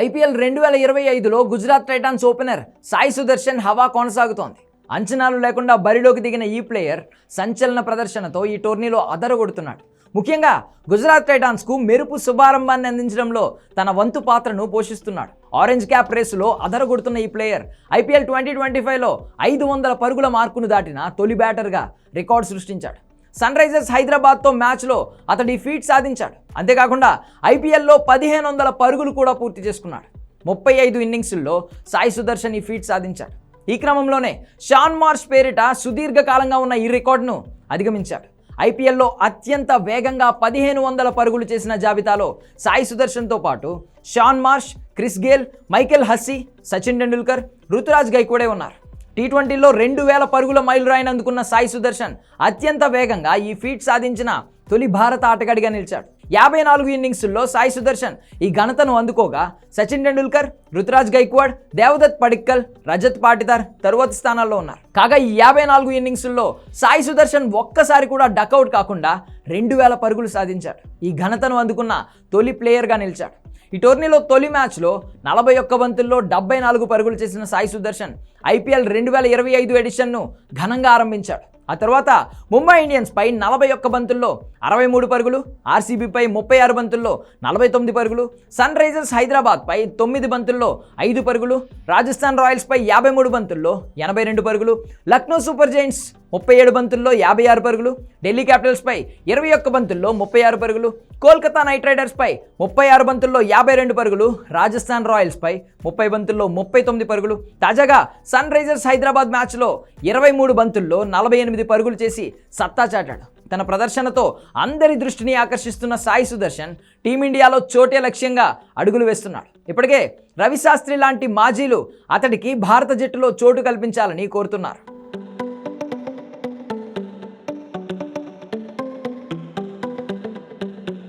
IPL రెండు వేల ఇరవై ఐదులో గుజరాత్ టైటాన్స్ ఓపెనర్ సాయి సుదర్శన్ హవా కొనసాగుతోంది. అంచనాలు లేకుండా బరిలోకి దిగిన ఈ ప్లేయర్ సంచలన ప్రదర్శనతో ఈ టోర్నీలో అదరగొడుతున్నాడు. ముఖ్యంగా గుజరాత్ టైటాన్స్కు మెరుపు శుభారంభాన్ని అందించడంలో తన వంతు పాత్రను పోషిస్తున్నాడు. ఆరెంజ్ క్యాప్ రేసులో అదరగొడుతున్న ఈ ప్లేయర్ ఐపీఎల్ ట్వంటీ ట్వంటీ ఫైవ్లో ఐదు వందల పరుగుల మార్కును దాటిన తొలి బ్యాటర్గా రికార్డు సృష్టించాడు. సన్ రైజర్స్ హైదరాబాద్తో మ్యాచ్లో అతడి ఫీట్ సాధించాడు. అంతేకాకుండా ఐపీఎల్లో పదిహేను వందల పరుగులు కూడా పూర్తి చేసుకున్నాడు. ముప్పై ఐదు ఇన్నింగ్స్ల్లో సాయి సుదర్శన్ ఈ ఫీట్ సాధించాడు. ఈ క్రమంలోనే షాన్ మార్ష్ పేరిట సుదీర్ఘకాలంగా ఉన్న ఈ రికార్డును అధిగమించాడు. ఐపీఎల్లో అత్యంత వేగంగా పదిహేను వందల పరుగులు చేసిన జాబితాలో సాయి సుదర్శన్తో పాటు Shaun Marsh Chris Gayle Michael Hussey Sachin Tendulkar Ruturaj Gaikwad ఉన్నారు. టీ ట్వంటీలో రెండు వేల పరుగుల మైలురాయిని అందుకున్న సాయి సుదర్శన్ అత్యంత వేగంగా ఈ ఫీట్ సాధించిన తొలి భారత ఆటగాడిగా నిలిచాడు. యాభై నాలుగు ఇన్నింగ్స్లో సాయి సుదర్శన్ ఈ ఘనతను అందుకోగా సచిన్ టెండూల్కర్ రుతురాజ్ గైక్వాడ్ దేవదత్ పడిక్కల్ రజత్ పాటిదార్ తరువాతి స్థానాల్లో ఉన్నారు. కాగా ఈ యాభై నాలుగు ఇన్నింగ్స్లో సాయి సుదర్శన్ ఒక్కసారి కూడా డకౌట్ కాకుండా రెండు వేల పరుగులు సాధించాడు. ఈ ఘనతను అందుకున్న తొలి ప్లేయర్గా నిలిచాడు. ఈ టోర్నీలో తొలి మ్యాచ్లో నలభై ఒక్క బంతుల్లో డెబ్బై నాలుగు పరుగులు చేసిన సాయి సుదర్శన్ ఐపీఎల్ రెండు వేల ఇరవై ఐదు ఎడిషన్ను ఘనంగా ఆరంభించాడు. ఆ తర్వాత ముంబై ఇండియన్స్పై నలభై ఒక్క బంతుల్లో అరవై మూడు పరుగులు ఆర్సీబీపై ముప్పై ఆరు బంతుల్లో నలభై తొమ్మిది పరుగులు సన్ రైజర్స్ హైదరాబాద్పై తొమ్మిది బంతుల్లో ఐదు పరుగులు రాజస్థాన్ రాయల్స్పై యాభై మూడు బంతుల్లో ఎనభై రెండు పరుగులు లక్నో సూపర్ జైంట్స్ ముప్పై ఏడు బంతుల్లో యాభై ఆరు పరుగులు ఢిల్లీ క్యాపిటల్స్పై ఇరవై ఒక్క బంతుల్లో ముప్పై ఆరు పరుగులు కోల్కతా నైట్ రైడర్స్పై ముప్పై ఆరు బంతుల్లో యాభై రెండు పరుగులు రాజస్థాన్ రాయల్స్పై ముప్పై బంతుల్లో ముప్పై తొమ్మిది పరుగులు. తాజాగా సన్ రైజర్స్ హైదరాబాద్ మ్యాచ్లో ఇరవై మూడు బంతుల్లో నలభై ఎనిమిది పరుగులు చేసి సత్తా చాటాడు. తన ప్రదర్శనతో అందరి దృష్టిని ఆకర్షిస్తున్న సాయి సుదర్శన్ టీమిండియాలో చోటే లక్ష్యంగా అడుగులు వేస్తున్నాడు. ఇప్పటికే రవిశాస్త్రి లాంటి మాజీలు అతడికి భారత జట్టులో చోటు కల్పించాలని కోరుతున్నారు.